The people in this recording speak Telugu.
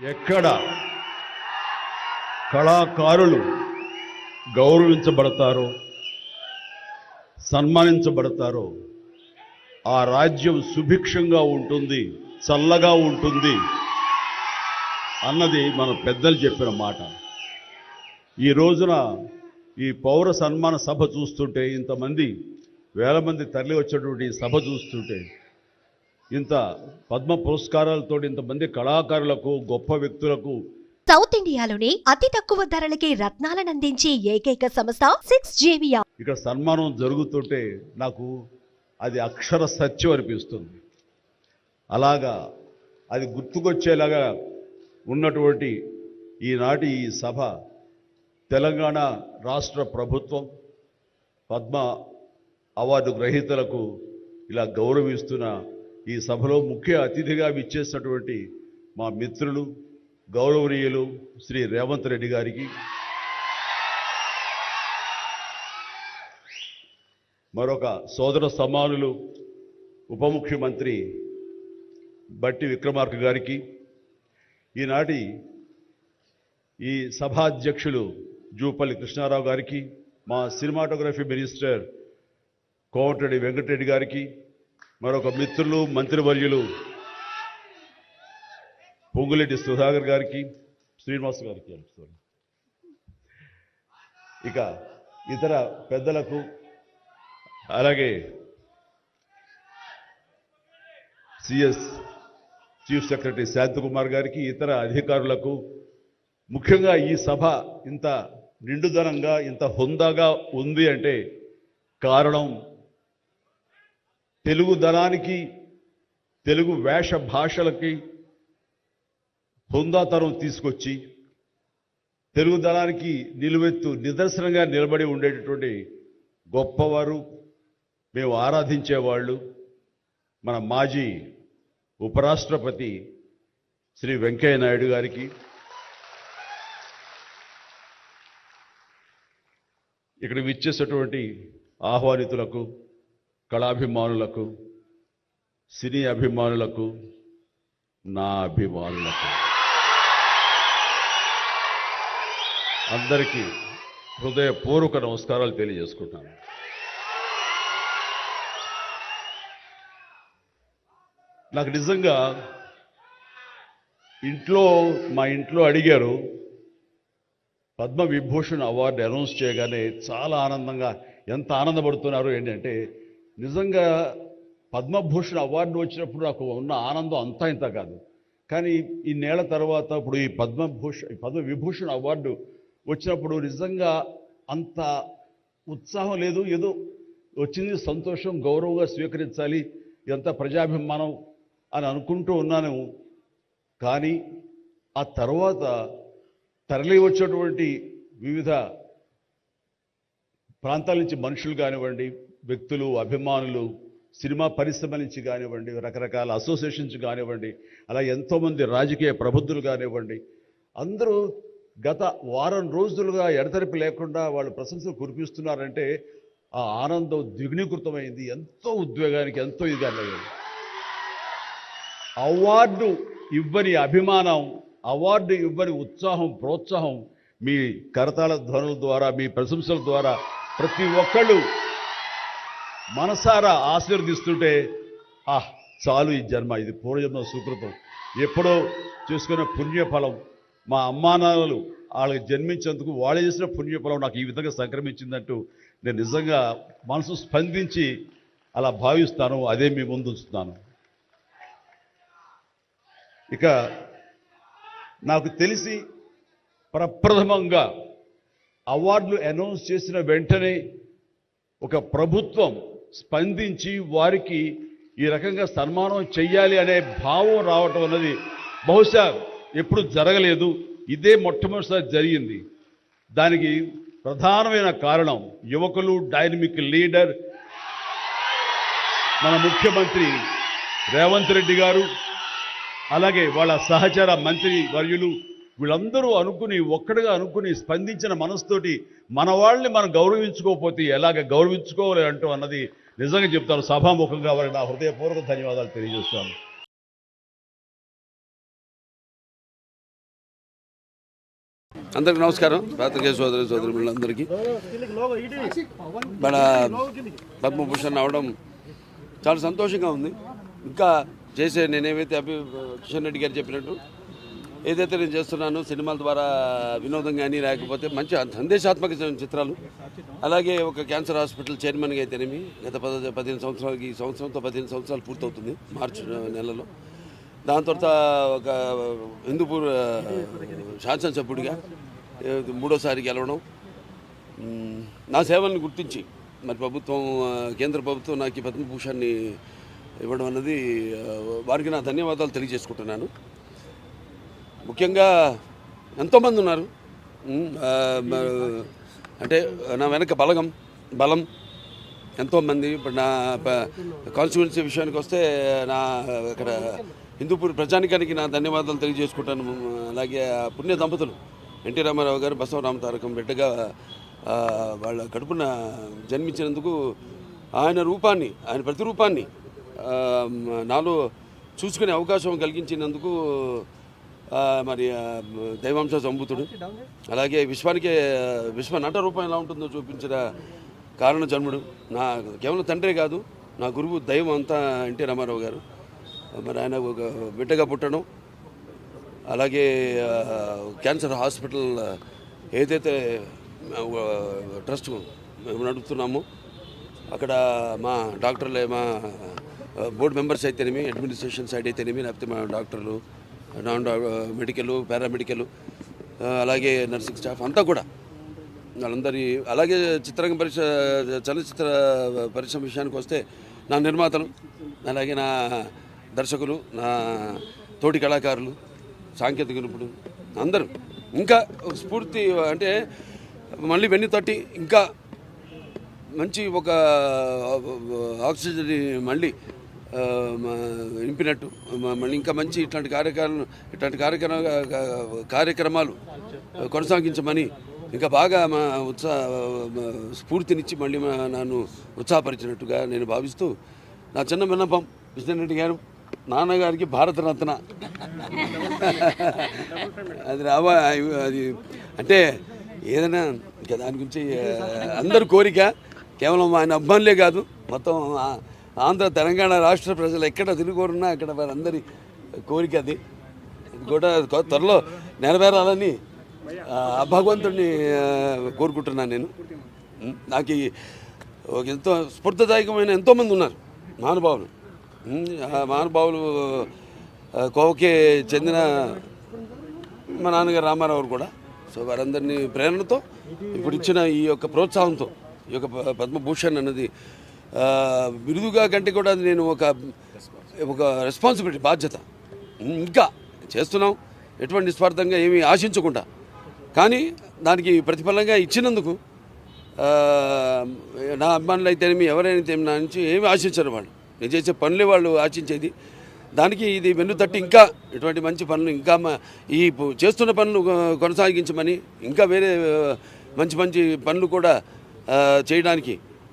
ఎక్కడ? కళాకారులు గౌరవించబడతారో సన్మానించబడతారో ఆ రాజ్యం సుభిక్షంగా ఉంటుంది చల్లగా ఉంటుంది అన్నది మన పెద్దలు చెప్పిన మాట. ఈ రోజున ఈ పౌర సన్మాన సభ చూస్తుంటే ఇంతమంది వేల మంది తరలి వచ్చేటువంటి ఈ సభ చూస్తుంటే ఇంత పద్మ పురస్కారాలతో ఇంతమంది కళాకారులకు గొప్ప వ్యక్తులకు సౌత్ ఇండియాలోనే అతి తక్కువ ధరలకి రత్నాలను అందించే ఏకైక సంస్థ సిక్స్ జేవియా ఇక్కడ సన్మానం జరుగుతుంటే నాకు అది అక్షర సత్యం అనిపిస్తుంది. అలాగా అది గుర్తుకొచ్చేలాగా ఉన్నటువంటి ఈనాటి ఈ సభ తెలంగాణ రాష్ట్ర ప్రభుత్వం పద్మ అవార్డు గ్రహీతలకు ఇలా గౌరవిస్తున్న ఈ సభలో ముఖ్య అతిథిగా విచ్చేసినటువంటి మా మిత్రులు గౌరవనీయులు శ్రీ రేవంత్ రెడ్డి గారికి. మరొక సోదర సమానులు ఉప ముఖ్యమంత్రి బట్టి విక్రమార్క గారికి. ఈనాటి ఈ సభాధ్యక్షులు జూపల్లి కృష్ణారావు గారికి మా సినిమాటోగ్రఫీ మినిస్టర్ కోమటిరెడ్డి వెంకటరెడ్డి గారికి మరొక మిత్రులు మంత్రివర్యులు పొంగులెడ్డి సుధాకర్ గారికి శ్రీనివాస్ గారికి ఇక ఇతర పెద్దలకు అలాగే సిఎస్ చీఫ్ సెక్రటరీ శాంతకుమార్ గారికి ఇతర అధికారులకు ముఖ్యంగా ఈ సభ ఇంత నిండుదనంగా ఇంత హుందాగా ఉంది అంటే కారణం తెలుగు దళానికి తెలుగు వేష భాషలకి హుందాతనం తీసుకొచ్చి తెలుగు దళానికి నిలువెత్తు నిదర్శనంగా నిలబడి ఉండేటటువంటి గొప్పవారు మేము ఆరాధించేవాళ్ళు మన మాజీ ఉపరాష్ట్రపతి శ్రీ వెంకయ్య నాయుడు గారికి. ఇక్కడ విచ్చేసేటువంటి ఆహ్వానితులకు కళాభిమానులకు సినీ అభిమానులకు నా అభిమానులకు. అందరికీ హృదయపూర్వక నమస్కారాలు తెలియజేసుకుంటాను నాకు నిజంగా ఇంట్లో మా ఇంట్లో అడిగారు పద్మ విభూషణ్ అవార్డు అనౌన్స్ చేయగానే చాలా ఆనందంగా ఎంత ఆనందపడుతున్నారు ఏంటంటే నిజంగా పద్మభూషణ్ అవార్డు వచ్చినప్పుడు నాకు ఉన్న ఆనందం అంతా ఇంత కాదు. కానీ ఈ నేల తర్వాత ఇప్పుడు ఈ పద్మభూషణ్ పద్మ విభూషణ్ అవార్డు వచ్చినప్పుడు నిజంగా అంత ఉత్సాహం లేదు. ఏదో వచ్చింది సంతోషం గౌరవంగా స్వీకరించాలి ఎంత ప్రజాభిమానం అని అనుకుంటూ ఉన్నాను. కానీ ఆ తర్వాత తరలి వచ్చేటువంటి వివిధ ప్రాంతాల నుంచి మనుషులు కానివ్వండి వ్యక్తులు అభిమానులు సినిమా పరిశ్రమ నుంచి కానివ్వండి రకరకాల అసోసియేషన్స్ కానివ్వండి అలా ఎంతోమంది రాజకీయ ప్రబుద్ధులు కానివ్వండి అందరూ గత వారం రోజులుగా ఎడతెరిపి లేకుండా వాళ్ళు ప్రశంసలు కురిపిస్తున్నారంటే ఆ ఆనందం ద్విగుణీకృతమైంది. ఎంతో ఉద్వేగానికి ఎంతో ఇదిగా అయ్యింది అవార్డు ఇవ్వని అభిమానం అవార్డు ఇవ్వని ఉత్సాహం ప్రోత్సాహం మీ కరతాళ ధ్వనుల ద్వారా మీ ప్రశంసల ద్వారా ప్రతి ఒక్కళ్ళు మనసారా ఆశీర్వదిస్తుంటే ఆహ్ చాలు ఈ జన్మ ఇది పూర్వజన్మ సుకృతం. ఎప్పుడో చేసుకున్న పుణ్యఫలం మా అమ్మానాన్నలు వాళ్ళకి జన్మించేందుకు వాళ్ళు చేసిన పుణ్యఫలం నాకు ఈ విధంగా సంక్రమించిందంటూ నేను నిజంగా మనసు స్పందించి అలా భావిస్తాను అదే మీ ముందు ఉంచుతాను ఇక నాకు తెలిసి ప్రప్రథమంగా అవార్డులు అనౌన్స్ చేసిన వెంటనే ఒక ప్రభుత్వం స్పందించి వారికి ఈ రకంగా సన్మానం చెయ్యాలి అనే భావం రావటం అన్నది బహుశా ఎప్పుడు జరగలేదు. ఇదే మొట్టమొదటిసారి జరిగింది. దానికి ప్రధానమైన కారణం యువకులు డైనమిక్ లీడర్ మన ముఖ్యమంత్రి రేవంత్ రెడ్డి గారు అలాగే వాళ్ళ సహచర మంత్రి వర్యులు వీళ్ళందరూ అనుకుని ఒక్కడిగా అనుకుని స్పందించిన మనసుతోటి మన వాళ్ళని మనం గౌరవించుకోకపోతే ఎలాగ గౌరవించుకోవాలి అంటూ అన్నది నిజంగా చెప్తాను. సభాముఖంగా వారికి నా హృదయపూర్వక ధన్యవాదాలు తెలియజేస్తాను అందరికీ నమస్కారం. పాత్రికేయ సోదరి సోదరులందరికీ మన పద్మభూషణ్ అవడం చాలా సంతోషంగా ఉంది. ఇంకా చేసే నేనేమైతే అభి కిషన్ రెడ్డి గారు చెప్పినట్టు ఏదైతే నేను చేస్తున్నానో సినిమాల ద్వారా వినోదం కానీ లేకపోతే మంచి సందేశాత్మక చిత్రాలు. అలాగే ఒక క్యాన్సర్ హాస్పిటల్ చైర్మన్గా అయితేనేమి గత పద పదిహేను సంవత్సరాలకి ఈ సంవత్సరంతో పదిహేను సంవత్సరాలు పూర్తవుతుంది మార్చి నెలలో. దాని తర్వాత ఒక హిందూపూర్ శాసనసభ్యుడిగా మూడోసారి గెలవడం. నా సేవల్ని గుర్తించి మరి ప్రభుత్వం కేంద్ర ప్రభుత్వం నాకు ఈ పద్మభూషణ్ని ఇవ్వడం అన్నది వారికి నా ధన్యవాదాలు తెలియజేసుకుంటున్నాను. ముఖ్యంగా ఎంతోమంది ఉన్నారు. అంటే నా వెనక బలగం బలం ఎంతోమంది. ఇప్పుడు నా కాన్స్టిట్యున్సీ విషయానికి వస్తే నా ఇక్కడ హిందూపూర్ ప్రజానికానికి నా ధన్యవాదాలు తెలియజేసుకుంటాను. అలాగే ఆ పుణ్య దంపతులు ఎన్టీ రామారావు గారు బసవరామ తారకం బిడ్డగా వాళ్ళ కడుపున జన్మించినందుకు ఆయన రూపాన్ని ఆయన ప్రతిరూపాన్ని నాలో చూసుకునే అవకాశం కలిగించినందుకు మరి దైవాంశ సంభూతుడు. అలాగే విశ్వానికే విశ్వ నట రూపం ఎలా ఉంటుందో చూపించిన కారణ జన్ముడు. నా కేవలం తండ్రే కాదు నా గురువు దైవం అంతా ఎన్టీ రామారావు గారు. మరి ఆయన ఒక బిడ్డగా పుట్టడం అలాగే క్యాన్సర్ హాస్పిటల్ ఏదైతే ట్రస్ట్ మేము నడుపుతున్నామో అక్కడ మా డాక్టర్లే మా బోర్డు మెంబర్స్ అయితేనేమి అడ్మినిస్ట్రేషన్ సైడ్ అయితేనేమి లేకపోతే మా డాక్టర్లు నాన్ మెడికల్ పారామెడికల్ అలాగే నర్సింగ్ స్టాఫ్ అంతా కూడా. వాళ్ళందరి అలాగే చిత్రంగ పరిశ్ర చలనచిత్ర పరిశ్రమ విషయానికి వస్తే నా నిర్మాతలు అలాగే నా దర్శకులు నా తోటి కళాకారులు సాంకేతిక నిపుణులు అందరూ. ఇంకా ఒక స్ఫూర్తి అంటే మళ్ళీ వెన్ను తట్టి ఇంకా మంచి ఒక ఆక్సిజన్ మళ్ళీ నింపినట్టు. మళ్ళీ ఇంకా మంచి ఇట్లాంటి కార్యక్రమాలు ఇట్లాంటి కార్యక్రమ కార్యక్రమాలు కొనసాగించమని ఇంకా బాగా మా ఉత్సాహ స్ఫూర్తినిచ్చి మళ్ళీ నన్ను ఉత్సాహపరిచినట్టుగా నేను భావిస్తూ నా చిన్న విన్నపం కృష్ణన్ రెడ్డి గారు నాన్నగారికి భారతరత్న. అది రావా అది అంటే ఏదైనా ఇంకా దాని గురించి అందరు కోరిక కేవలం ఆయన అబ్బాయిలే కాదు మొత్తం ఆంధ్ర తెలంగాణ రాష్ట్ర ప్రజలు ఎక్కడ తిరుగురున్నా అక్కడ వారందరి కోరిక అది. కూడా త్వరలో నెరవేరాలని భగవంతుడిని కోరుకుంటున్నాను నేను. నాకు ఒక ఎంతో స్ఫూర్తిదాయకమైన ఎంతోమంది ఉన్నారు మహానుభావులు. మహానుభావులు కోవకే చెందిన మా నాన్నగారు రామారావు కూడా. సో వారందరినీ ప్రేరణతో ఇప్పుడు ఇచ్చిన ఈ యొక్క ప్రోత్సాహంతో ఈ యొక్క ప- పద్మభూషణ్ అన్నది బిరుదుగా కంటే కూడా నేను ఒక ఒక రెస్పాన్సిబిలిటీ బాధ్యత. ఇంకా చేస్తున్నాం. ఎటువంటి నిస్వార్థంగా ఏమీ ఆశించకుండా. కానీ దానికి ప్రతిఫలంగా ఇచ్చినందుకు నా అభిమానులు అయితేనేమి ఎవరైనా నా నుంచి ఏమి ఆశించరు వాళ్ళు. నేను చేసే పనులే వాళ్ళు ఆశించేది. దానికి ఇది వెన్ను తట్టి ఇంకా ఇటువంటి మంచి పనులు ఇంకా ఈ చేస్తున్న పనులు కొనసాగించమని ఇంకా వేరే మంచి మంచి పనులు కూడా చేయడానికి